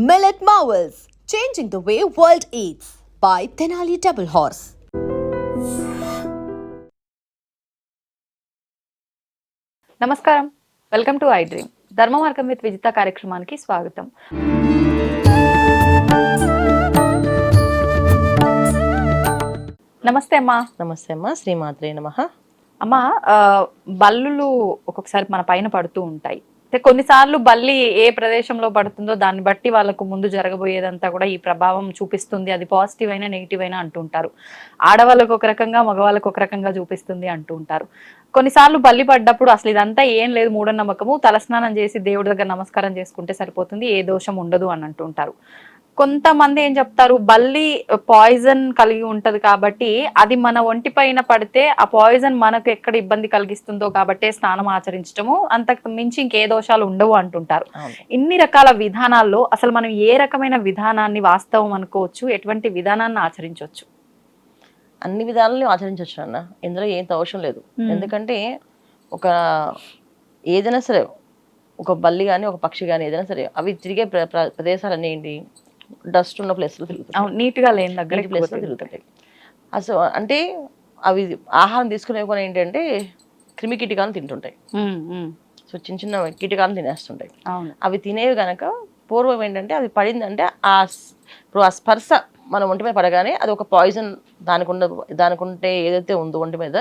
Millet Marvels, changing the way world eats by Tenali Double Horse. నమస్కారం. Welcome to I dream Dharma Margam with Vijitha కార్యక్రమానికి స్వాగతం. నమస్తే అమ్మా. నమస్తే అమ్మా. శ్రీమాత్రే నమ. అమ్మా బల్లులు ఒక్కొక్కసారి మన పైన పడుతూ ఉంటాయి. అంటే కొన్నిసార్లు బల్లి ఏ ప్రదేశంలో పడుతుందో దాన్ని బట్టి వాళ్ళకు ముందు జరగబోయేదంతా కూడా ఈ ప్రభావం చూపిస్తుంది. అది పాజిటివ్ అయినా నెగిటివ్ అయినా అంటుంటారు ఆడవాళ్ళకు ఒక రకంగా మగవాళ్ళకు ఒక రకంగా చూపిస్తుంది అంటూ ఉంటారు. కొన్నిసార్లు బల్లి పడ్డప్పుడు అసలు ఇదంతా ఏం లేదు మూఢనమ్మకము. తలస్నానం చేసి దేవుడి దగ్గర నమస్కారం చేసుకుంటే సరిపోతుంది. ఏ దోషం ఉండదు అని అంటుంటారు కొంతమంది ఏం చెప్తారు బల్లి పాయిజన్ కలిగి ఉంటది కాబట్టి అది మన ఒంటి పైన పడితే ఆ పాయిజన్ మనకు ఎక్కడ ఇబ్బంది కలిగిస్తుందో కాబట్టే స్నానం ఆచరించటము. అంతకు మించి ఇంకే దోషాలు ఉండవు అంటుంటారు. ఇన్ని రకాల విధానాల్లో అసలు మనం ఏ రకమైన విధానాన్ని వాస్తవం అనుకోవచ్చు ఎటువంటి విధానాన్ని ఆచరించవచ్చు? అన్ని విధాలను ఆచరించవచ్చు అన్న ఇందులో ఏం అవసరం లేదు. ఎందుకంటే ఒక ఏదైనా సరే ఒక బల్లి కానీ ఒక పక్షి కానీ ఏదైనా సరే అవి తిరిగే ప్ర- ప్ర- ప్రదేశాలన్నీ ఏంటి? డస్ట్ ఉన్న ప్లేస్లో తిరుగుతాయి అవును నీట్గా లేని దగ్గర ప్లేస్లో తిరుగుతాయి అసలు అంటే అవి ఆహారం తీసుకునే కూడా ఏంటంటే క్రిమి కీటకాలను తింటుంటాయి. సో చిన్న చిన్న కీటకాలను తినేస్తుంటాయి. అవి తినేవి కనుక పూర్వం ఏంటంటే అది పడిందంటే ఆ ఇప్పుడు ఆ స్పర్శ మన ఒంటి మీద పడగానే అది ఒక పాయిజన్ దానికి ఉన్న దానికి ఉంటే ఏదైతే ఉందో ఒంటి మీద.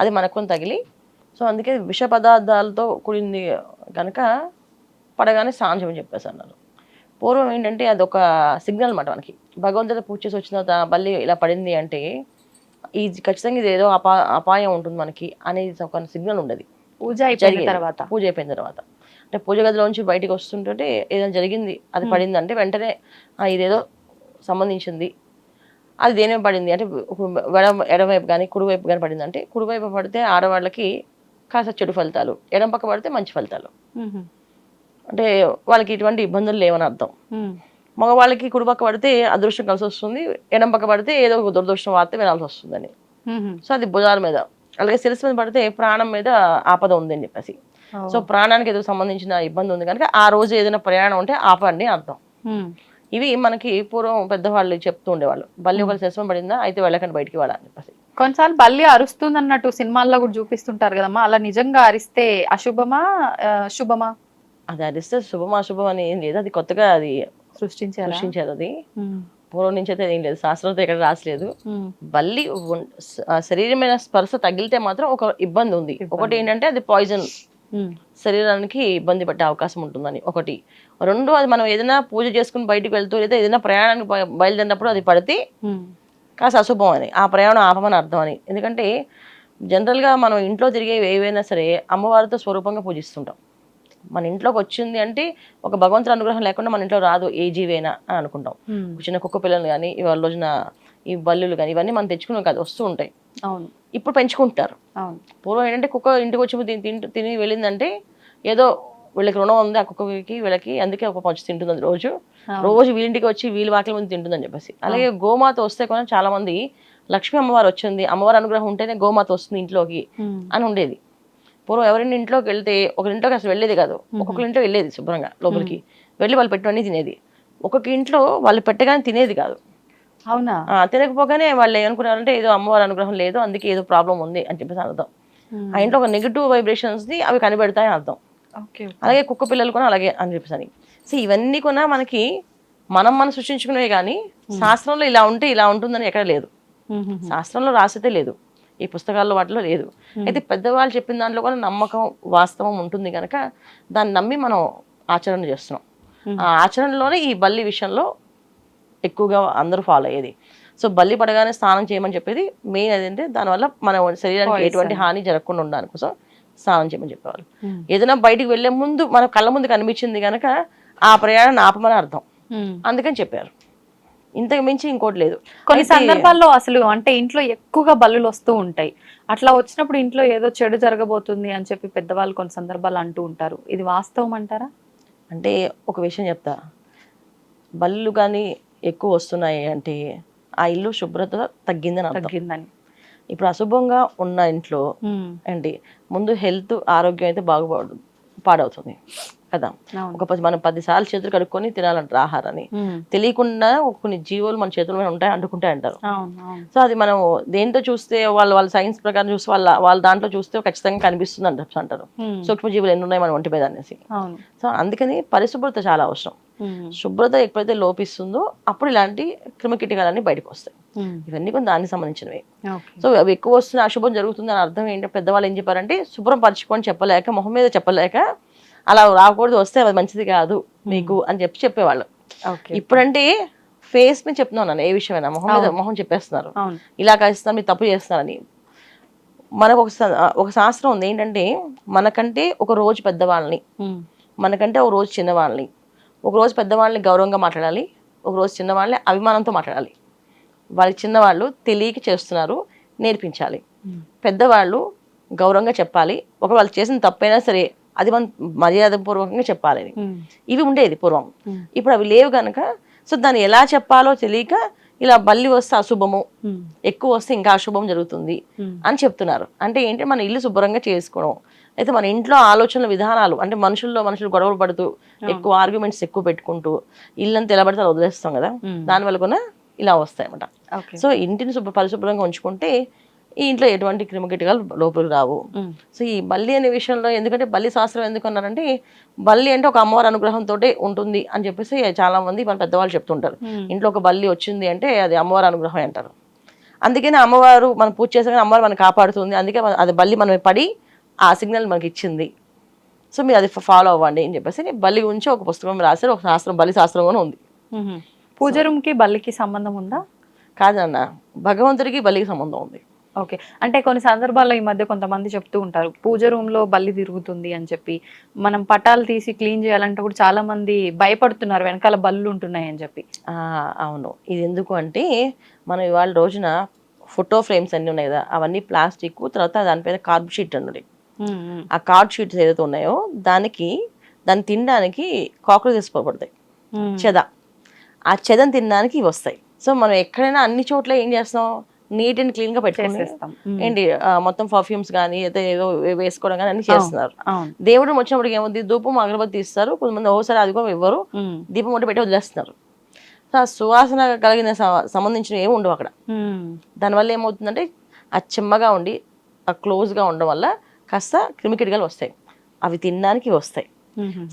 అది మనకు తగిలి సో అందుకే విష పదార్థాలతో కూడింది కనుక పడగానే స్నానం చేయమని చెప్పేసి అన్నారు. పూర్వం ఏంటంటే అది ఒక సిగ్నల్ అన్నమాట మనకి. భగవంతుడు పూజ చేసి వచ్చిన తర్వాత బల్లి ఇలా పడింది అంటే ఈ ఖచ్చితంగా ఇది ఏదో అపా అపాయం ఉంటుంది మనకి అనేది ఒక సిగ్నల్ ఉండేది. పూజ అయిపోయిన. తర్వాత. పూజ అయిపోయిన తర్వాత. అంటే పూజ గదిలోంచి బయటికి వస్తుంటే ఏదైనా జరిగింది అది పడింది అంటే వెంటనే "ఆ, ఇదేదో సంబంధించింది. అది దేని పడింది అంటే ఎడమ ఎడమవైపు కానీ కుడివైపు కానీ పడింది అంటే కుడివైపు పడితే ఆడవాళ్ళకి కాస్త చెడు ఫలితాలు ఎడమ పక్క పడితే మంచి ఫలితాలు. అంటే వాళ్ళకి ఇటువంటి ఇబ్బందులు లేవని అర్థం. మగవాళ్ళకి కుడి పక్క పడితే అదృష్టం కలిసి వస్తుంది ఎడమ పక్క పడితే ఏదో ఒక దురదృష్టం వార్త వినాల్సి వస్తుందని. సో అది భుజాల మీద. అలాగే శిరస్సు మీద పడితే ప్రాణం మీద ఆపద ఉంది అని చెప్పేసి. సో ప్రాణానికి ఏదో సంబంధించిన ఇబ్బంది ఉంది కనుక ఆ రోజు ఏదైనా ప్రయాణం ఉంటే ఆపండి అర్థం. ఇవి మనకి పూర్వం పెద్దవాళ్ళు చెప్తూ ఉండేవాళ్ళు. బల్లి ఒకరు శస్వం పడిందా? అయితే వెళ్ళకండి బయటికి వెళ్ళని చెప్పేసి. కొన్నిసార్లు బల్లి అరుస్తుంది అన్నట్టు సినిమాల్లో కూడా చూపిస్తుంటారు కదమ్మా. అలా నిజంగా అరిస్తే అశుభమా శుభమా? అది అరిస్తే శుభం అశుభం అని ఏం లేదు. అది కొత్తగా అది సృష్టించారా? సృష్టించారు అది. పూర్వం నుంచి అయితే ఏం లేదు. శాస్త్రంతో ఎక్కడ రాసలేదు. ఆ శరీరమైన స్పర్శ తగిలితే మాత్రం ఒక ఇబ్బంది ఉంది. ఒకటి ఏంటంటే అది పాయిజన్. శరీరానికి ఇబ్బంది పట్టే అవకాశం ఉంటుందని ఒకటి. రెండు అది మనం ఏదైనా పూజ చేసుకుని బయటికి వెళ్తూ లేదా ఏదైనా ప్రయాణానికి బయ- బయలుదేరినప్పుడు అది పడితే. కాస్త అశుభం అని. ఆ ప్రయాణం ఆపమని అర్థం అని. ఎందుకంటే జనరల్గా మనం ఇంట్లో తిరిగే ఏవైనా సరే అమ్మవారితో స్వరూపంగా పూజిస్తుంటాం. మన ఇంట్లోకి వచ్చింది అంటే ఒక భగవంతుడి అనుగ్రహం లేకుండా మన ఇంట్లో రాదు ఏ జీవైనా అని అనుకుంటాం. చిన్న కుక్క పిల్లలు కానీ ఇవాళ రోజున ఈ బల్లులు కానీ ఇవన్నీ మనం తెచ్చుకున్నాం కాదు వస్తూ ఉంటాయి. అవును. ఇప్పుడు పెంచుకుంటారు. అవును. పూర్వం ఏంటంటే కుక్క ఇంటికి వచ్చి తిని వెళ్ళిందంటే ఏదో వీళ్ళకి రుణం ఉంది ఆ కుక్కకి వీళ్ళకి అందుకే ఒక పంచు తింటుంది రోజు. రోజు వీళ్ళింటికి వచ్చి వీళ్ళ వాకిల ముందు తింటుందని చెప్పేసి. అలాగే గోమాత వస్తే కూడా చాలా మంది లక్ష్మీ అమ్మవారు వచ్చింది అమ్మవారి అనుగ్రహం ఉంటేనే గోమాత వస్తుంది ఇంట్లోకి. అని ఉండేది. పూర్వం ఎవరైనా ఇంట్లోకి వెళ్తే ఒకరి ఇంట్లోకి అసలు వెళ్ళేది కాదు. ఒక్కొక్కరి ఇంట్లో వెళ్ళేది శుభ్రంగా లోపలికి. వెళ్ళి వాళ్ళు పెట్టినవన్నీ తినేది. ఒక్కొక్క ఇంట్లో వాళ్ళు పెట్టగానే తినేది కాదు. అవునా? తినకపోగానే వాళ్ళు ఏమనుకున్నారంటే ఏదో అమ్మవారి అనుగ్రహం లేదు అందుకే ఏదో ప్రాబ్లం ఉంది అని చెప్పేసి అర్థం. ఆ ఇంట్లో ఒక నెగిటివ్ వైబ్రేషన్స్ని అవి కనిపెడతాయని అర్థం. అలాగే కుక్క పిల్లలు కూడా అలాగే అని చెప్పేసి సో ఇవన్నీ కూడా మనకి మనం మనం సృష్టించుకునేవి కానీ శాస్త్రంలో ఇలా ఉంటే ఇలా ఉంటుందని ఎక్కడ లేదు. శాస్త్రంలో రాసితే లేదు. ఈ పుస్తకాల్లో వాటిలో లేదు. అయితే పెద్దవాళ్ళు చెప్పిన దాంట్లో కూడా నమ్మకం వాస్తవం ఉంటుంది కనుక దాన్ని నమ్మి మనం ఆచరణ చేస్తున్నాం. ఆ ఆచరణలోనే ఈ బల్లి విషయంలో ఎక్కువగా అందరూ ఫాలో అయ్యేది. సో బల్లి పడగానే స్నానం చేయమని చెప్పేది మెయిన్ అదేంటే దానివల్ల మన శరీరానికి ఎటువంటి హాని జరగకుండా ఉండడానికి కోసం స్నానం చేయమని చెప్పేవాళ్ళు. ఏదైనా బయటికి వెళ్ళే ముందు మన కళ్ళ ముందు కనిపించింది కనుక ఆ ప్రయాణం ఆపమని అర్థం. అందుకని చెప్పారు. ఇంతకు మించి ఇంకోటి లేదు. కొన్ని సందర్భాల్లో అసలు అంటే ఇంట్లో ఎక్కువగా బల్లులు వస్తూ ఉంటాయి. అట్లా వచ్చినప్పుడు ఇంట్లో ఏదో చెడు జరగబోతుంది అని చెప్పి పెద్దవాళ్ళు కొన్ని సందర్భాలు అంటూ ఉంటారు. ఇది వాస్తవం అంటారా? అంటే ఒక విషయం చెప్తా. బల్లు కానీ ఎక్కువ వస్తున్నాయి అంటే ఆ ఇల్లు శుభ్రత తగ్గిందని తగ్గిందని. ఇప్పుడు అశుభంగా ఉన్న ఇంట్లో. ఏంటి ముందు హెల్త్ ఆరోగ్యం అయితే బాగుపడు పాడవుతుంది. కదా. ఒక పది- మనం పది సార్లు చేతులు కడుక్కొని తినాలంటారు ఆహారాన్ని. తెలియకుండా కొన్ని జీవులు మన చేతుల మీద ఉంటాయి అంటుకుంటాయి అంటారు. సో అది మనం దేంతో చూస్తే వాళ్ళు వాళ్ళ సైన్స్ ప్రకారం చూస్తే వాళ్ళ వాళ్ళ దాంట్లో చూస్తే ఖచ్చితంగా కనిపిస్తుంది అంటారు. ఉమ్. సూక్ష్మజీవులు ఎన్ని ఉన్నాయి మన ఒంటి మీద అనేసి. సో అందుకని పరిశుభ్రత చాలా అవసరం. శుభ్రత ఎప్పుడైతే లోపిస్తుందో అప్పుడు ఇలాంటి క్రిమికీటకాలన్నీ బయటకు వస్తాయి. ఇవన్నీ కూడా దానికి సంబంధించినవి. సో అవి ఎక్కువ వస్తున్న అశుభం జరుగుతుంది అని అర్థం ఏంటంటే పెద్దవాళ్ళు ఏం చెప్పారంటే శుభ్రం పరచుకొని చెప్పలేక మొహం మీద చెప్పలేక అలా రాకూడదు వస్తే అది మంచిది కాదు మీకు అని చెప్పి చెప్పేవాళ్ళు. ఇప్పుడంటే ఫేస్ మీద చెప్తున్నాను నేను ఏ విషయమైనా మొహం మీద మొహం చెప్పేస్తున్నారు. ఇలా కలిస్తున్నారు మీరు తప్పు చేస్తున్నారని. మనకు ఒక ఒక శాస్త్రం ఉంది ఏంటంటే మనకంటే ఒక రోజు పెద్దవాళ్ళని. మనకంటే ఒక రోజు చిన్నవాళ్ళని ఒక రోజు పెద్దవాళ్ళని గౌరవంగా మాట్లాడాలి ఒక రోజు చిన్నవాళ్ళని అభిమానంతో మాట్లాడాలి. వాళ్ళకి చిన్నవాళ్ళు తెలియక చేస్తున్నారు నేర్పించాలి. పెద్దవాళ్ళు గౌరవంగా చెప్పాలి. ఒక వాళ్ళు చేసిన తప్పైనా సరే అది మనం మర్యాదపూర్వకంగా చెప్పాలి అని. ఉమ్. ఇవి ఉండేది పూర్వం. ఇప్పుడు అవి లేవు కనుక సో దాన్ని ఎలా చెప్పాలో తెలియక ఇలా బల్లి వస్తే అశుభము. ఎక్కువ వస్తే ఇంకా అశుభం జరుగుతుంది. అని చెప్తున్నారు అంటే ఏంటి మన ఇల్లు శుభ్రంగా చేసుకోవడం అయితే మన ఇంట్లో ఆలోచనల విధానాలు అంటే మనుషుల్లో మనుషులు గొడవలు పడుతూ ఎక్కువ ఆర్గ్యుమెంట్స్ ఎక్కువ పెట్టుకుంటూ ఇల్లంతా ఎలా పడితే వదిలేస్తాం కదా. దానివల్ల కూడా ఇలా వస్తాయి అన్నమాట ఓకే సో ఇంటిని శుభ్ర పరిశుభ్రంగా ఉంచుకుంటే ఈ ఇంట్లో ఎటువంటి క్రిమికీటకాలు లోపలికి రావు. సో ఈ బల్లి అనే విషయంలో ఎందుకంటే బల్లి శాస్త్రం ఎందుకు అన్నారంటే బల్లి అంటే ఒక అమ్మవారి అనుగ్రహంతో ఉంటుంది అని చెప్పేసి చాలా మంది మన పెద్దవాళ్ళు చెప్తుంటారు. ఇంట్లో ఒక బల్లి వచ్చింది అంటే అది అమ్మవారి అనుగ్రహం అంటారు. అందుకని అమ్మవారు మనం పూజ చేసాక అమ్మవారు మనం కాపాడుతుంది. అందుకే అది బల్లి మనం పడి ఆ సిగ్నల్ మనకి ఇచ్చింది. సో మీరు అది ఫాలో అవ్వండి అని చెప్పేసి బల్లి గురించి ఒక పుస్తకం రాశారు. ఒక శాస్త్రం బలి శాస్త్రం కూడా ఉంది. పూజ రూమ్కి బల్లికి సంబంధం ఉందా? కాదన్న భగవంతుడికి బలికి సంబంధం ఉంది. ఓకే. అంటే కొన్ని సందర్భాల్లో ఈ మధ్య కొంతమంది చెప్తూ ఉంటారు పూజ రూమ్లో బల్లి తిరుగుతుంది అని చెప్పి. మనం పటాలు తీసి క్లీన్ చేయాలంటే కూడా చాలా మంది భయపడుతున్నారు వెనకాల బల్లు ఉంటున్నాయి అని చెప్పి. ఆ, అవును. ఇది ఎందుకు అంటే మనం ఇవాళ రోజున ఫోటో ఫ్రేమ్స్ అన్నీ ఉన్నాయి కదా అవన్నీ ప్లాస్టిక్ తర్వాత దానిపైన కార్బ్ షీట్. ఉమ్. ఆ కార్డ్ షీట్స్ ఏదైతే ఉన్నాయో దానికి దాన్ని తినడానికి కాక్రోచెస్ పడతాయి ఉమ్. చెద. ఆ చెదను తినడానికి ఇవి వస్తాయి. సో మనం ఎక్కడైనా అన్ని చోట్ల ఏం చేస్తాం నీట్ అండ్ క్లీన్గా ఉమ్. ఏంటి మొత్తం పర్ఫ్యూమ్స్ కానీ ఏదో వేసుకోవడం కానీ అన్ని చేస్తున్నారు. దేవుడు వచ్చినప్పటికి ఏమవుతుంది ధూపం అగరబత్తి ఇస్తారు. కొంతమంది ఓసారి అది కూడా ఇవ్వరు. దీపం ఒకటి పెట్టి వదిలేస్తున్నారు. సువాసన కలిగిన సంబంధించిన ఏమి ఉండవు అక్కడ. దానివల్ల ఏమవుతుందంటే ఆ చెమ్మగా ఉండి ఆ క్లోజ్గా ఉండడం వల్ల కాస్త క్రిమికిటకాలు వస్తాయి. అవి తినడానికి వస్తాయి.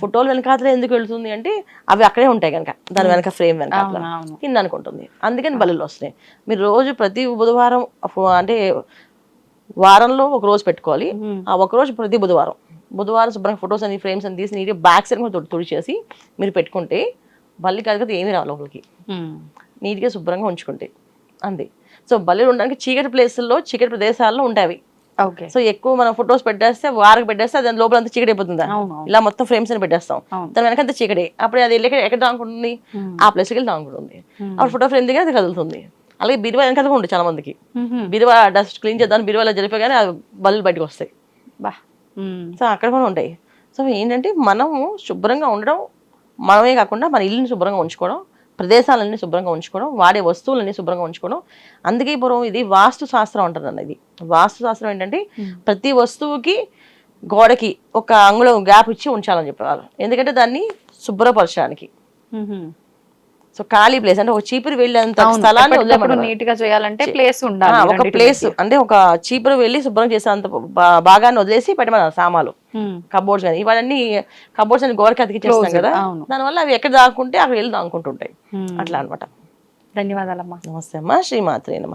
ఫోటోలు వెనకాతల ఎందుకు వెళ్తుంది అంటే అవి అక్కడే ఉంటాయి కనుక. దాని వెనక ఫ్రేమ్ వెనకాతల. అవును తినడానికి ఉంటుంది అందుకని బలులు వస్తాయి మీరు రోజు ప్రతి బుధవారం అంటే వారంలో ఒక రోజు పెట్టుకోవాలి. ఆ ఒక రోజు ప్రతి బుధవారం. బుధవారం శుభ్రంగా ఫొటోస్ అన్ని ఫ్రేమ్స్ అని తీసి నీట్గా బ్యాక్ సైడ్ కూడా తుడి తుడిచేసి మీరు పెట్టుకుంటే బల్లి కాదు ఏమీ రావు లోపలికి. నీట్గా శుభ్రంగా ఉంచుకుంటే. అంతే. సో బల్లీలు ఉండడానికి చీకటి ప్లేసుల్లో చీకటి ప్రదేశాల్లో ఉంటాయి సో ఎక్కువ మనం ఫొటోస్ పెట్టేస్తే వారికి పెట్టేస్తే దాని లోపల అంతా చీకటి అయిపోతుందా. ఇలా మొత్తం ఫ్రేమ్స్ అని పెట్టేస్తాం. దాని వెనకంతా చీకటి. అప్పుడు అది వెళ్ళి ఎక్కడ దాంకుంటుంది. ఆ ప్లేస్కి వెళ్ళి దాంకుంటుంది. అప్పుడు ఫోటో ఫ్రేమ్ దగ్గర అది కదులుతుంది. అలాగే బీరువా వెనకాల ఉంటుంది చాలా మందికి. బీరువా డస్ట్ క్లీన్ చేద్దాం బీరువాలో జరిపోగానే ఆ బల్లు బయటకు వస్తాయి. బా. సో అక్కడ కూడా ఉంటాయి. సో ఏంటంటే మనము శుభ్రంగా ఉండడం మనమే కాకుండా మన ఇల్లుని శుభ్రంగా ఉంచుకోవడం ప్రదేశాలన్నీ శుభ్రంగా ఉంచుకోవడం వాడే వస్తువులన్నీ శుభ్రంగా ఉంచుకోవడం. అందుకే పూర్వం ఇది వాస్తు శాస్త్రం అంటారు ఇది. వాస్తు శాస్త్రం ఏంటంటే ప్రతి వస్తువుకి గోడకి ఒక అంగుళం గ్యాప్ ఇచ్చి ఉంచాలని చెప్పేవారు ఎందుకంటే దాన్ని శుభ్రపరచడానికి. సో ఖాళీ ప్లేస్ అంటే ఒక చీపురు వెళ్ళేంత. స్థలాన్ని. నీట్గా చేయాలంటే ప్లేస్ ఉండాలి ఒక ప్లేస్. అంటే ఒక చీపురు వెళ్ళి శుభ్రం చేసేంత భాగాన్ని వదిలేసి పెట్టమన్నారు సామాలు. కబోర్డ్స్ కానీ ఇవన్నీ కబోర్డ్స్ అని గోడకి అతికిచ్చేస్తాం కదా. దానివల్ల అవి ఎక్కడ దాక్కుంటే అక్కడ వెళ్ళి దాక్కుంటుంటాయి. అట్లా అనమాట ధన్యవాదాలమ్మా నమస్తే అమ్మా శ్రీమాత్రే నమ